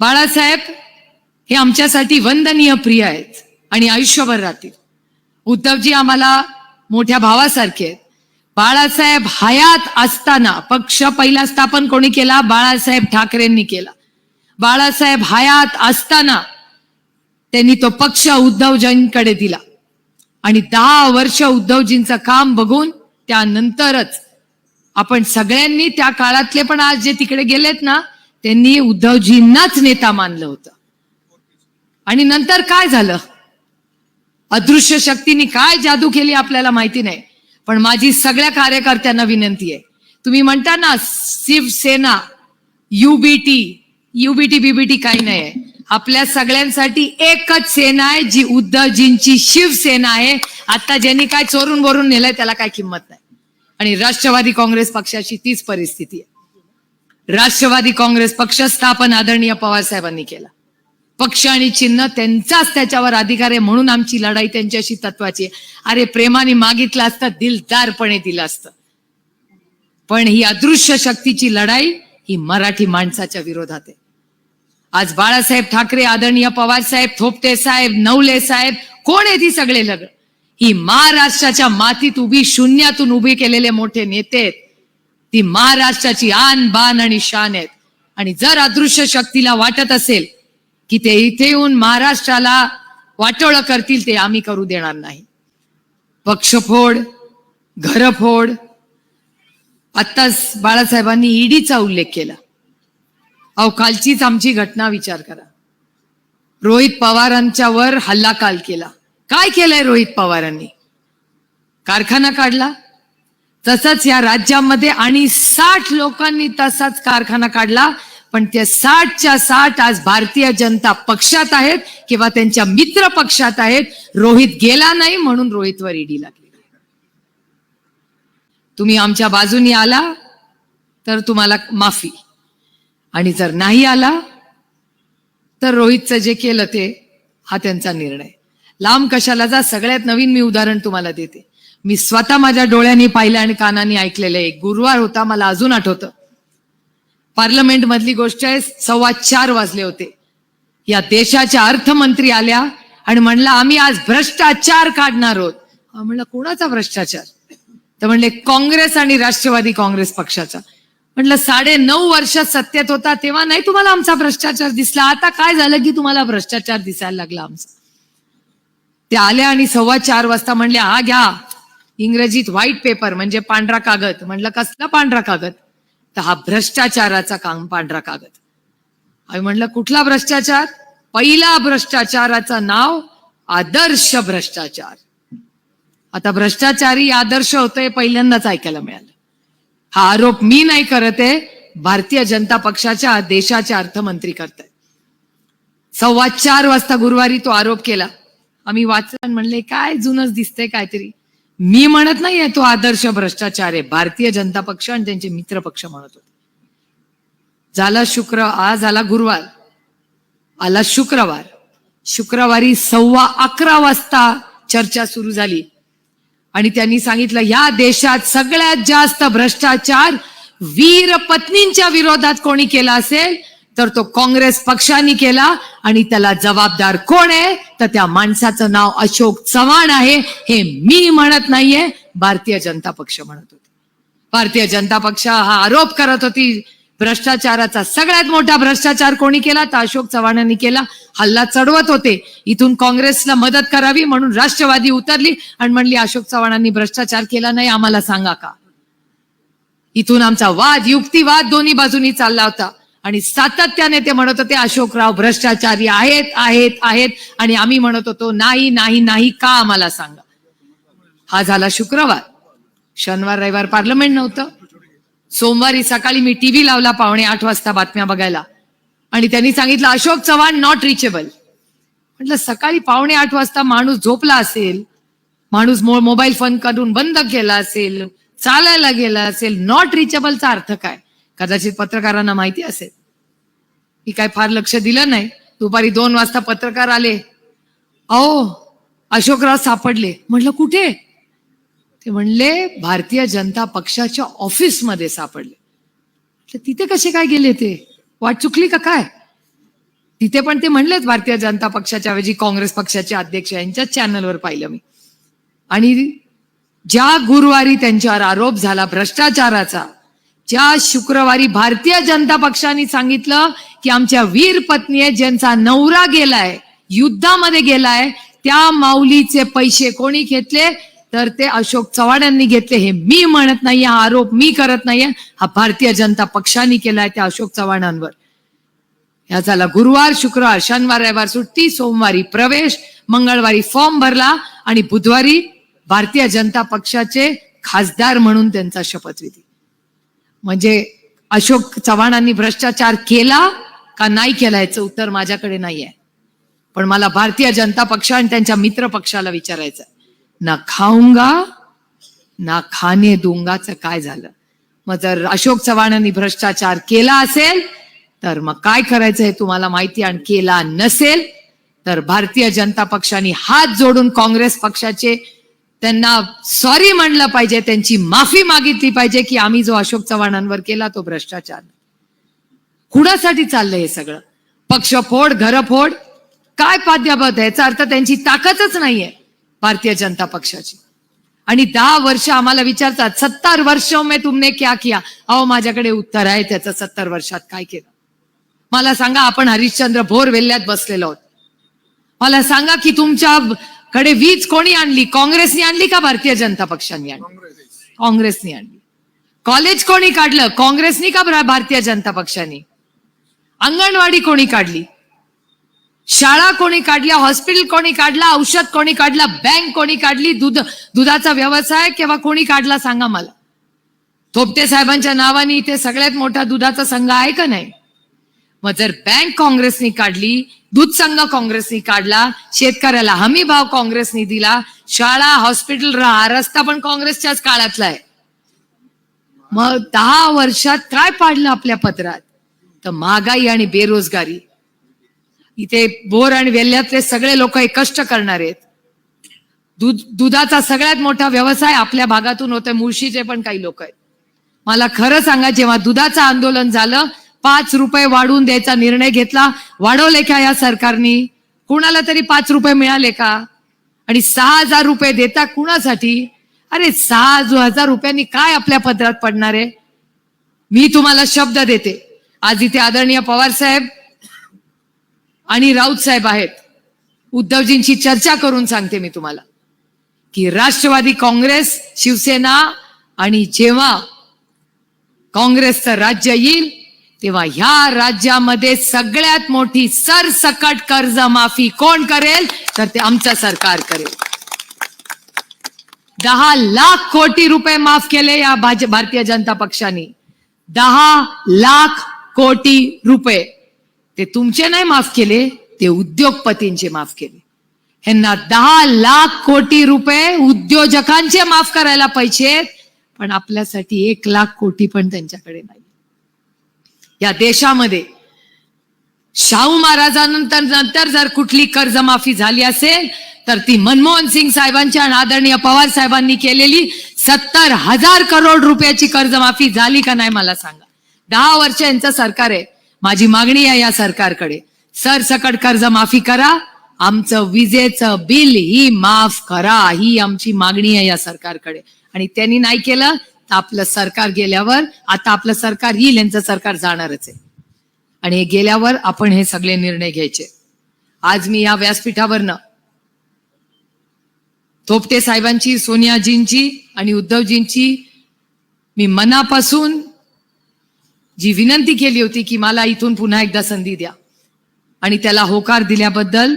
बाळासाहेब हे आमच्यासाठी वंदनीय प्रिय आहेत आणि आयुष्यभर राहतील. उद्धवजी आम्हाला मोठ्या भावासारखे आहेत. बाळासाहेब हयात असताना पक्ष पहिला स्थापन कोणी केला? बाळासाहेब ठाकरेंनी केला. बाळासाहेब हयात असताना त्यांनी तो पक्ष उद्धवजींकडे दिला. आणि दहा वर्ष उद्धवजींचं काम बघून त्यानंतरच आपण सगळ्यांनी त्या काळातले पण आज जे तिकडे गेलेत ना त्यांनी उद्धवजींनाच नेता मानलं होतं. आणि नंतर काय झालं? अदृश्य शक्तीने काय जादू केली आपल्याला माहिती नाही. पण माझी सगळ्या कार्यकर्त्यांना विनंती आहे. तुम्ही म्हणता ना शिवसेना युबीटी युबीटी बीबीटी काही नाही आहे. आपल्या सगळ्यांसाठी एकच सेना आहे जी उद्धवजींची शिवसेना आहे. आता ज्यांनी काय चोरून बोरून नेलंय त्याला काय किंमत नाही. आणि राष्ट्रवादी काँग्रेस पक्षाची तीच परिस्थिती आहे. राष्ट्रवादी काँग्रेस पक्ष स्थापन आदरणीय पवार साहेबांनी केला. पक्ष आणि चिन्ह त्यांचाच त्याच्यावर अधिकार आहे म्हणून आमची लढाई त्यांच्याशी तत्वाची आहे. अरे प्रेमाने मागितलं असतं दिलदारपणे दिलं असतं. पण ही अदृश्य शक्तीची लढाई ही मराठी माणसाच्या विरोधात आहे. आज बाळासाहेब ठाकरे आदरणीय पवार साहेब थोपटे साहेब नवले साहेब कोण आहेत ही सगळे लग? ही महाराष्ट्राच्या मातीत उभी शून्यातून उभी केलेले मोठे नेते आहेत. ती महाराष्ट्राची आन बान आणि शान आहेत. आणि जर अदृश्य शक्तीला वाटत असेल की ते इथे येऊन महाराष्ट्राला वाटोळं करतील ते आम्ही करू देणार नाही. पक्षफोड घरफोड. आत्ताच बाळासाहेबांनी ईडीचा उल्लेख केला. अहो कालचीच आमची घटना विचार करा. रोहित पवारांच्या वर हल्ला काल केला. काय केलंय रोहित पवारांनी? कारखाना काढला? तसंच या राज्यामध्ये आणि साठ लोकांनी तसाच कारखाना काढला. पण त्या साठच्या साठ आज भारतीय जनता पक्षात आहेत किंवा त्यांच्या मित्र पक्षात आहेत. रोहित गेला नाही म्हणून रोहितवर ईडी लागली. तुम्ही आमच्या बाजूनी आला तर तुम्हाला माफी. आणि जर नाही आला तर रोहितचं जे केलं ते हा त्यांचा निर्णय. लांब कशाला जा सगळ्यात नवीन मी उदाहरण तुम्हाला देते. मी स्वतः माझ्या डोळ्यांनी पाहिलं आणि कानाने ऐकलेलं आहे. गुरुवार होता मला अजून आठवतं. पार्लमेंट मधली गोष्ट आहे सव्वा चार वाजले होते. या देशाच्या अर्थमंत्री आल्या आणि म्हणला आम्ही आज भ्रष्टाचार काढणार आहोत. म्हणलं कोणाचा भ्रष्टाचार? तर म्हणले काँग्रेस आणि राष्ट्रवादी काँग्रेस पक्षाचा. म्हटलं साडे नऊ वर्ष सत्तेत होता तेव्हा नाही तुम्हाला आमचा भ्रष्टाचार दिसला. आता काय झालं की तुम्हाला भ्रष्टाचार दिसायला लागला आमचा? ते आल्या आणि सव्वा चार वाजता म्हणले हा घ्या इंग्रजीत व्हाईट पेपर म्हणजे पांढरा कागद. म्हणलं कसला पांढरा कागद? तर हा भ्रष्टाचाराचा काम पांढरा कागद. आम्ही म्हणलं कुठला भ्रष्टाचार? पहिला भ्रष्टाचाराचं नाव आदर्श भ्रष्टाचार. आता भ्रष्टाचारी आदर्श होतोय पहिल्यांदाच ऐकायला मिळालं. हा आरोप मी नाही करत आहे भारतीय जनता पक्षाच्या देशाचे अर्थमंत्री करतायत. सव्वा चार वाजता गुरुवारी तो आरोप केला. आम्ही वाचलं म्हणले काय जुनच दिसतंय काहीतरी. मी म्हणत नाहीये तो आदर्श भ्रष्टाचार आहे. भारतीय जनता पक्ष आणि त्यांचे मित्र पक्ष म्हणत होते. झाला शुक्र आज आला गुरुवार. आला शुक्रवार. शुक्रवारी सव्वा अकरा वाजता चर्चा सुरू झाली. आणि त्यांनी सांगितलं या देशात सगळ्यात जास्त भ्रष्टाचार वीर पत्नींच्या विरोधात कोणी केला असेल? तर तो काँग्रेस पक्षाने केला आणि त्याला जबाबदार कोण आहे? तर त्या माणसाचं नाव अशोक चव्हाण आहे. हे मी म्हणत नाहीये. भारतीय जनता पक्ष म्हणत होते. भारतीय जनता पक्ष हा आरोप करत होती. भ्रष्टाचाराचा सगळ्यात मोठा भ्रष्टाचार कोणी केला? तर अशोक चव्हाणांनी केला. हल्ला चढवत होते. इथून काँग्रेसला मदत करावी म्हणून राष्ट्रवादी उतरली आणि म्हणली अशोक चव्हाणांनी भ्रष्टाचार केला नाही. आम्हाला सांगा का? इथून आमचा वाद युक्तिवाद दोन्ही बाजूनी चालला होता. आणि सातत्याने ते म्हणत होते अशोकराव भ्रष्टाचारी आहेत आहेत आहेत. आणि आम्ही म्हणत होतो नाही नाही नाही का आम्हाला सांगा? हा झाला शुक्रवार. शनिवार रविवार पार्लमेंट नव्हतं. सोमवारी सकाळी मी टीव्ही लावला पावणे आठ वाजता बातम्या बघायला. आणि त्यांनी सांगितलं अशोक चव्हाण नॉट रिचेबल म्हटलं सकाळी पावणे आठ वाजता माणूस झोपला असेल माणूस मो- मोबाईल फोन करून बंद केला असेल चालायला गेला असेल नॉट रिचेबलचा अर्थ काय? कदाचित पत्रकारांना माहिती असेल. मी काय फार लक्ष दिलं नाही. दुपारी दोन वाजता पत्रकार आले. अहो अशोकराव सापडले. म्हटलं कुठे? ते म्हणले भारतीय जनता पक्षाच्या ऑफिसमध्ये सापडले. तर तिथे कसे काय गेले ते? वाट चुकली का काय? तिथे पण ते म्हणलेच भारतीय जनता पक्षाच्या ऐवजी काँग्रेस पक्षाचे अध्यक्ष यांच्याच चॅनलवर पाहिलं मी. आणि ज्या गुरुवारी त्यांच्यावर आरोप झाला भ्रष्टाचाराचा ज्या शुक्रवारी भारतीय जनता पक्षाने सांगितलं की आमच्या वीर पत्नी आहे ज्यांचा नवरा गेलाय युद्धामध्ये गेलाय त्या माऊलीचे पैसे कोणी घेतले? तर ते अशोक चव्हाण यांनी घेतले. हे मी म्हणत नाहीये हा आरोप मी करत नाहीये. हा भारतीय जनता पक्षाने केलाय त्या अशोक चव्हाणांवर. या झाला गुरुवार शुक्रवार शनिवार रविवार सुट्टी सोमवारी प्रवेश मंगळवारी फॉर्म भरला आणि बुधवारी भारतीय जनता पक्षाचे खासदार म्हणून त्यांचा शपथविधी. म्हणजे अशोक चव्हाणांनी भ्रष्टाचार केला का नाही केला याचं उत्तर माझ्याकडे नाही आहे पण मला भारतीय जनता पक्ष आणि त्यांच्या मित्र पक्षाला विचारायचं ना खाऊंगा ना खाणे दुंगाचं काय झालं? मग जर अशोक चव्हाणांनी भ्रष्टाचार केला असेल तर मग काय करायचं हे तुम्हाला माहिती आणि केला नसेल तर भारतीय जनता पक्षाने हात जोडून काँग्रेस पक्षाचे त्यांना सॉरी म्हणलं पाहिजे त्यांची माफी मागितली पाहिजे की आम्ही जो अशोक चव्हाणांवर केला तो भ्रष्टाचार. कुणासाठी चाललंय हे सगळं? पक्ष फोड घर फोड काय पाद्याबद्ध याचा अर्थ त्यांची ताकदच नाहीये भारतीय जनता पक्षाची. आणि दहा वर्ष आम्हाला विचारतात सत्तर वर्ष में तुमने क्या किया? अहो माझ्याकडे उत्तर आहे त्याचं सत्तर वर्षात काय केलं? मला सांगा आपण हरिश्चंद्र भोर वेल्ल्यात बसलेलो आहोत. मला सांगा की तुमच्या कडे वीज कोणी आणली? काँग्रेसने आणली का भारतीय जनता पक्षाने आणली? काँग्रेसनी आणली. कॉलेज कोणी काढलं? काँग्रेसनी का भारतीय जनता पक्षाने? अंगणवाडी कोणी काढली? शाळा कोणी काढल्या? हॉस्पिटल कोणी काढला? औषध कोणी काढला? बँक कोणी काढली? दूध दुधाचा व्यवसाय किंवा कोणी काढला? सांगा मला. थोपटे साहेबांच्या नावाने इथे सगळ्यात मोठा दुधाचा संघ आहे का नाही? मग जर बँक काँग्रेसनी काढली दूध संघ काँग्रेसनी काढला शेतकऱ्याला हमी भाव काँग्रेसनी दिला शाळा हॉस्पिटल हा रस्ता पण काँग्रेसच्याच काळातला आहे. मग दहा वर्षात काय पाडलं आपल्या पत्रात? तर महागाई आणि बेरोजगारी. इथे बोर आणि वेल्ह्यातले सगळे लोक हे कष्ट करणार आहेत. दूध दुधाचा सगळ्यात मोठा व्यवसाय आपल्या भागातून होतोय मुळशीचे पण काही लोक आहेत. मला खरं सांगा जेव्हा दुधाचं आंदोलन झालं पाच रुपये वाढवून द्यायचा निर्णय घेतला. वाढवले का या सरकारनी? कुणाला तरी पाच रुपये मिळाले का? आणि सहा हजार रुपये देता कुणासाठी? अरे सहा हजार रुपयांनी काय आपल्या पदरात पडणार आहे? मी तुम्हाला शब्द देते. आज इथे आदरणीय पवार साहेब आणि राऊत साहेब आहेत. उद्धवजींची चर्चा करून सांगते मी तुम्हाला. की राष्ट्रवादी काँग्रेस शिवसेना आणि जेव्हा काँग्रेसचं राज्य येईल तेव्हा ह्या राज्यामध्ये सगळ्यात मोठी सरसकट कर्ज माफी कोण करेल? तर ते आमचं सरकार करेल. दहा लाख कोटी रुपये माफ केले या भारतीय जनता पक्षाने. दहा लाख कोटी रुपये. ते तुमचे नाही माफ केले ते उद्योगपतींचे माफ केले. ह्यांना दहा लाख कोटी रुपये उद्योजकांचे माफ करायला पाहिजे पण आपल्यासाठी एक लाख कोटी पण त्यांच्याकडे नाही. या देशामध्ये. शाहू महाराजांनंतर नंतर जर कुठली कर्जमाफी झाली असेल तर ती मनमोहन सिंग साहेबांची आणि आदरणीय पवार साहेबांनी केलेली सत्तर हजार करोड रुपयाची कर्जमाफी झाली का नाही मला सांगा. दहा वर्ष यांचं सरकार आहे. माझी मागणी आहे या सरकारकडे. सरसकट कर्जमाफी करा. आमचं विजेचं बिल ही माफ करा. ही आमची मागणी आहे या सरकारकडे. आणि त्यांनी नाही केलं तर आपलं सरकार गेल्यावर आता आपलं सरकार येईल यांचं सरकार जाणारच आहे. आणि हे गेल्यावर आपण हे सगळे निर्णय घ्यायचे. आज मी या व्यासपीठावरनं थोपटे साहेबांची सोनियाजींची आणि उद्धवजींची मी मनापासून जी विनंती केली होती की मला इथून पुन्हा एकदा संधी द्या. आणि त्याला होकार दिल्याबद्दल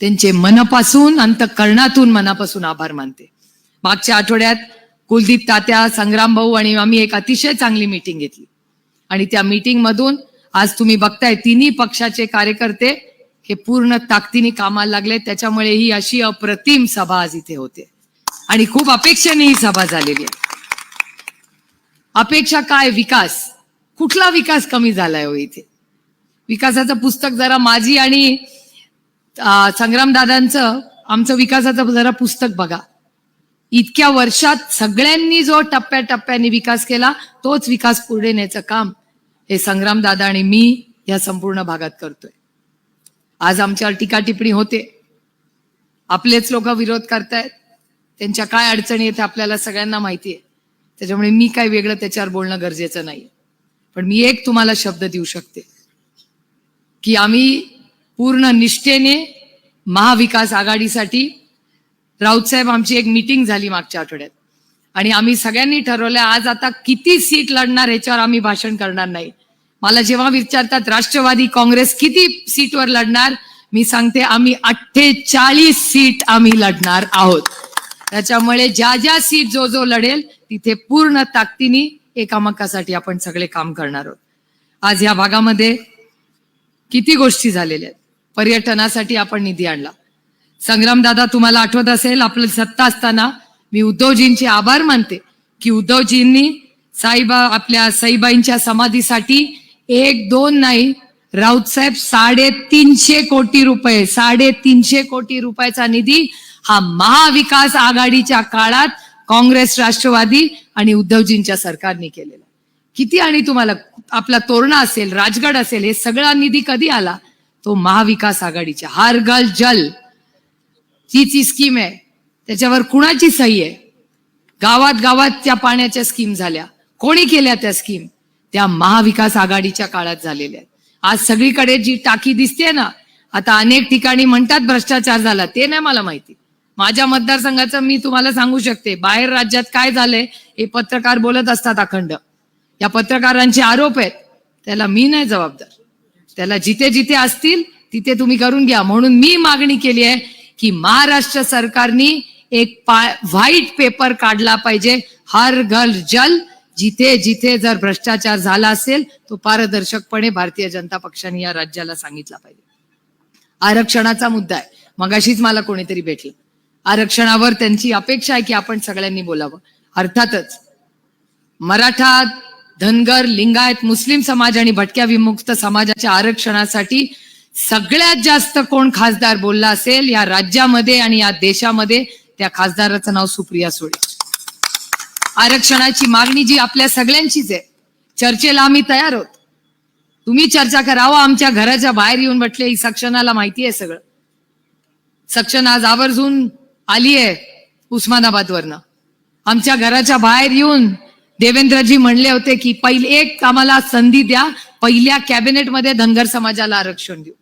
त्यांचे मनपासून अंतकरणातून मनापासून आभार मानते. मागच्या आठवड्यात कुलदीप तात्या संग्राम भाऊ आणि आम्ही एक अतिशय चांगली मीटिंग घेतली. आणि त्या मीटिंग मधून आज तुम्ही बघताय तिन्ही पक्षाचे कार्यकर्ते हे पूर्ण ताकदीने कामाला लागले. त्याच्यामुळे ही अशी अप्रतिम सभा आज इथे होते. आणि खूप अपेक्षेने ही सभा झालेली आहे. अपेक्षा काय? विकास. कुठला विकास कमी झालाय हो इथे? विकासाचं पुस्तक जरा माझी आणि संग्रामदादांचं आमचं विकासाचं जरा पुस्तक बघा. इतक्या वर्षात सगळ्यांनी जो टप्प्याटप्प्याने विकास केला तोच विकास पुढे नेण्याचं काम हे संग्राम दादा आणि मी या संपूर्ण भागात करतोय. आज आमच्यावर टीका टिप्पणी होते. आपलेच लोक विरोध करतायत. त्यांच्या काय अडचणी आहेत आपल्याला सगळ्यांना माहिती आहे त्याच्यामुळे मी काय वेगळं त्याच्यावर बोलणं गरजेचं नाही पण मी एक तुम्हाला शब्द देऊ शकते. की आम्ही पूर्ण निष्ठेने महाविकास आघाडीसाठी राऊतसाहेब आमची एक मीटिंग झाली मागच्या आठवड्यात. आणि आम्ही सगळ्यांनी ठरवलं आज आता किती सीट लढणार ह्याच्यावर आम्ही भाषण करणार नाही. मला जेव्हा विचारतात राष्ट्रवादी काँग्रेस किती सीटवर लढणार? मी सांगते आम्ही अठ्ठेचाळीस सीट आम्ही लढणार आहोत. त्याच्यामुळे ज्या ज्या सीट जो जो लढेल तिथे पूर्ण ताकदीने एकामेकासाठी आपण सगळे काम करणार आहोत. आज या भागामध्ये किती गोष्टी झालेल्या आहेत. पर्यटनासाठी आपण निधी आणला. संग्रामदादा तुम्हाला आठवत असेल आपलं सत्ता असताना मी उद्धवजींचे आभार मानते की उद्धवजींनी साईबा आपल्या साईबाईंच्या समाधीसाठी एक दोन नाही राऊत साहेब साडेतीनशे कोटी रुपये साडेतीनशे कोटी रुपयाचा निधी हा महाविकास आघाडीच्या काळात काँग्रेस राष्ट्रवादी आणि उद्धवजींच्या सरकारने केलेला. किती आणि तुम्हाला आपला तोरणा असेल राजगड असेल हे सगळा निधी कधी आला? तो महाविकास आघाडीच्या हर गल जल. जी ची स्कीम आहे. त्याच्यावर कुणाची सही आहे? गावात गावात त्या पाण्याच्या स्कीम झाल्या. कोणी केल्या त्या स्कीम त्या महाविकास आघाडीच्या काळात झालेल्या आहेत. आज सगळीकडे जी टाकी दिसते ना आता अनेक ठिकाणी म्हणतात भ्रष्टाचार झाला. ते नाही मला माहिती. माझ्या मतदारसंघाचं मी तुम्हाला सांगू शकते. बाहेर राज्यात काय झालंय हे पत्रकार बोलत असतात अखंड. या पत्रकारांचे आरोप आहेत. त्याला मी नाही जबाबदार. त्याला जिथे जिथे असतील तिथे तुम्ही करून घ्या. म्हणून मी मागणी केली आहे की महाराष्ट्र सरकारने एक व्हाईट पेपर काढला पाहिजे. हर घर जल जिथे जिथे जर भ्रष्टाचार झाला असेल तो पारदर्शकपणे भारतीय जनता पक्षाने या राज्याला सांगितला पाहिजे. आरक्षणाचा मुद्दा आहे. मगाशीच मला कोणीतरी भेटलं. आरक्षणावर त्यांची अपेक्षा आहे की आपण सगळ्यांनी बोलावं. अर्थातच मराठा धनगर लिंगायत मुस्लिम समाज आणि भटक्या विमुक्त समाजाच्या आरक्षणासाठी सगळ्यात जास्त कोण खासदार बोलला असेल या राज्यामध्ये आणि या देशामध्ये त्या खासदाराचं नाव सुप्रिया सुळे. आरक्षणाची मागणी जी आपल्या सगळ्यांचीच आहे. चर्चेला आम्ही तयार आहोत. तुम्ही चर्चा करावं आमच्या घराच्या बाहेर येऊन म्हटले ही सक्षनाला माहिती आहे सगळं. सक्षण आज आवर्जून आली आहे उस्मानाबादवरनं. आमच्या घराच्या बाहेर येऊन देवेंद्रजी म्हणले होते की पहिले एक आम्हाला संधी द्या. पहिल्या कॅबिनेटमध्ये धनगर समाजाला आरक्षण देऊ.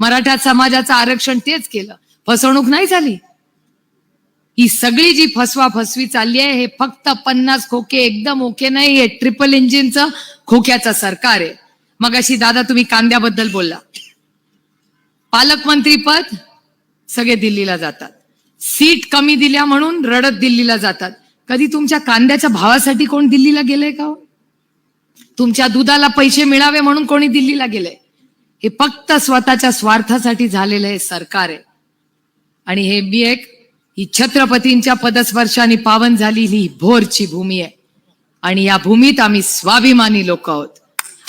मराठा समाजाचं आरक्षण तेच केलं. फसवणूक नाही झाली. ही सगळी जी फसवा फसवी चालली आहे हे फक्त पन्नास खोके एकदम ओके नाही हे ट्रिपल इंजिनचं खोक्याचं सरकार आहे. मग अशी दादा तुम्ही कांद्याबद्दल बोलला. पालकमंत्री पद सगळे दिल्लीला जातात. सीट कमी दिल्या म्हणून रडत दिल्लीला जातात. कधी तुमच्या कांद्याच्या भावासाठी कोण दिल्लीला गेलंय का हो? तुमच्या दुधाला पैसे मिळावे म्हणून कोणी दिल्लीला गेलंय. हे फक्त स्वतःच्या स्वार्थासाठी झालेलं हे सरकार आहे. आणि हे मी एक ही छत्रपतींच्या पदस्पर्शाने पावन झाली ही भोरची भूमी आहे. आणि या भूमीत आम्ही स्वाभिमानी लोक आहोत.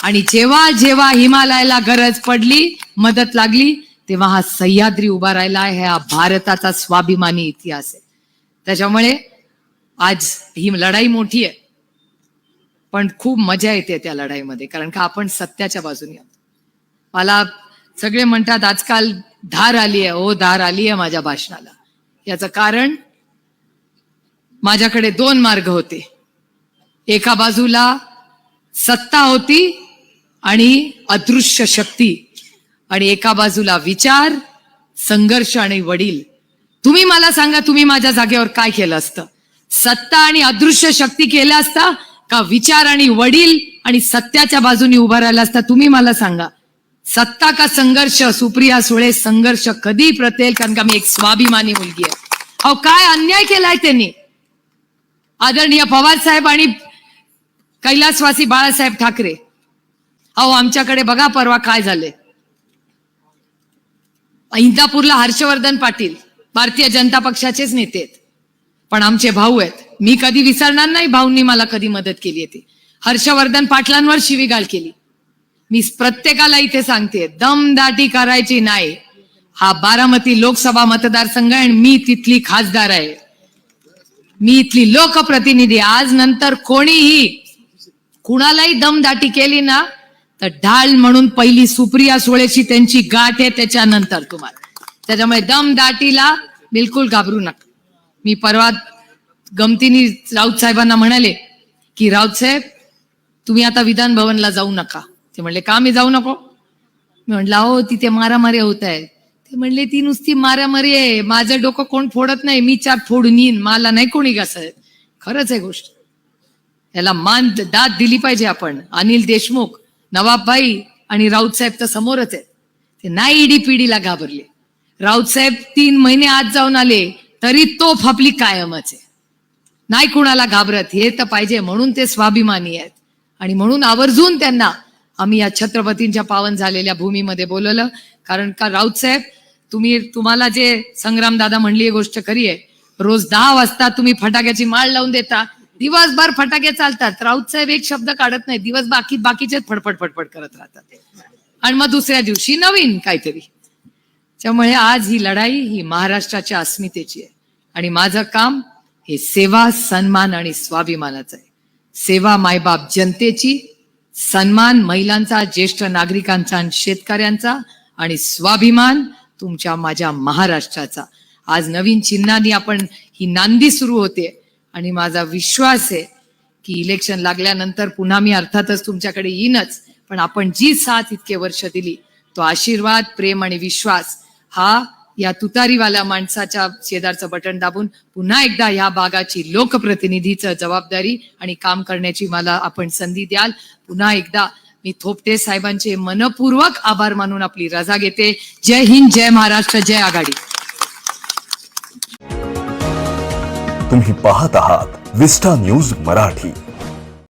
आणि जेव्हा जेव्हा हिमालयाला गरज पडली मदत लागली तेव्हा हा सह्याद्री उभा राहिला आहे. हा भारताचा स्वाभिमानी इतिहास आहे. त्याच्यामुळे आज ही लढाई मोठी आहे. पण खूप मजा येते त्या लढाईमध्ये कारण का आपण सत्याच्या बाजूने आहोत. मला सगळे म्हणतात आजकाल धार आली आहे हो धार आली आहे माझ्या भाषणाला. याचं कारण माझ्याकडे दोन मार्ग होते. एका बाजूला सत्ता होती आणि अदृश्य शक्ती आणि एका बाजूला विचार संघर्ष आणि वडील. तुम्ही मला सांगा तुम्ही माझ्या जागेवर काय केलं असतं? सत्ता आणि अदृश्य शक्ती केल्या असता का विचार आणि वडील आणि सत्याच्या बाजूने उभा राहिला असता? तुम्ही मला सांगा. सत्ता का संघर्ष? सुप्रिया सुळे संघर्ष कधी प्रतेल? कारण का मी एक स्वाभिमानी मुलगी आहे. अहो काय अन्याय केलाय त्यांनी? आदरणीय पवार साहेब आणि कैलासवासी बाळासाहेब ठाकरे. अहो आमच्याकडे बघा परवा काय झाले इंदापूरला हर्षवर्धन पाटील भारतीय जनता पक्षाचेच नेते आहेत. पण आमचे भाऊ आहेत. मी कधी विसरणार नाही भाऊंनी मला कधी मदत केली होती ती. हर्षवर्धन पाटलांवर शिवीगाळ केली. मी प्रत्येकाला इथे सांगते दमदाटी करायची नाही. हा बारामती लोकसभा मतदारसंघ आहे आणि मी तिथली खासदार आहे. मी इथली लोकप्रतिनिधी आज नंतर कोणीही कुणालाही दमदाटी केली ना तर ढाल म्हणून पहिली सुप्रिया सुळेची त्यांची गाठ आहे त्याच्यानंतर तुम्हाला. त्याच्यामुळे दमदाटीला बिलकुल घाबरू नका. मी परवा गमतीनी राऊत साहेबांना म्हणाले की राऊत साहेब तुम्ही आता विधान भवनला जाऊ नका. ते म्हणले का मी जाऊ नको? मी म्हटलं अहो तिथे मारामारी होत आहे. ते म्हणले ती नुसती मारामारी आहे. माझं डोकं कोण फोडत नाही. मी चार फोडून येईन. मला नाही कोणी घासत. खरंच आहे गोष्ट. याला मान दाद दिली पाहिजे आपण. अनिल देशमुख नवाबभाई आणि राऊत साहेब तर समोरच आहेत. ते नाही ईडी पिढीला घाबरले. राऊत साहेब तीन महिने आत जाऊन आले तरी तोफ आपली कायमच आहे. नाही कुणाला घाबरत. हे तर पाहिजे म्हणून ते स्वाभिमानी आहेत. आणि म्हणून आवर्जून त्यांना आम्ही या छत्रपतींच्या पावन झालेल्या भूमीमध्ये बोलवलं. कारण का राऊत साहेब तुम्ही तुम्हाला जे संग्राम दादा म्हणली गोष्ट खरी आहे. रोज दहा वाजता तुम्ही फटाक्याची माळ लावून देता. दिवसभर फटाके चालतात. राऊत साहेब एक शब्द काढत नाही दिवस बाकी बाकीचेच फडफड फडफड करत राहतात. आणि मग दुसऱ्या दिवशी नवीन काहीतरी. त्यामुळे आज ही लढाई ही महाराष्ट्राच्या अस्मितेची आहे. आणि माझं काम हे सेवा सन्मान आणि स्वाभिमानाचं आहे. सेवा मायबाप जनतेची सन्मान महिलांचा ज्येष्ठ नागरिकांचा आणि शेतकऱ्यांचा आणि स्वाभिमान तुमच्या माझ्या महाराष्ट्राचा. आज नवीन चिन्हांनी आपण ही नांदी सुरू होते आणि माझा विश्वास आहे की इलेक्शन लागल्यानंतर पुन्हा मी अर्थातच तुमच्याकडे येईनच पण आपण जी साथ इतके वर्ष दिली तो आशीर्वाद प्रेम आणि विश्वास हा या तुतारीवाल्या माणसाच्या शेजारचं बटन दाबून पुन्हा एकदा या भागाची लोकप्रतिनिधीचं जबाबदारी आणि काम करण्याची मला आपण संधी द्याल. पुन्हा एकदा मी थोपटे साहेबांचे मनपूर्वक आभार मानून आपली रजा घेते. जय हिंद जय महाराष्ट्र जय आघाडी. तुम्ही पाहत आहात विस्टा न्यूज मराठी.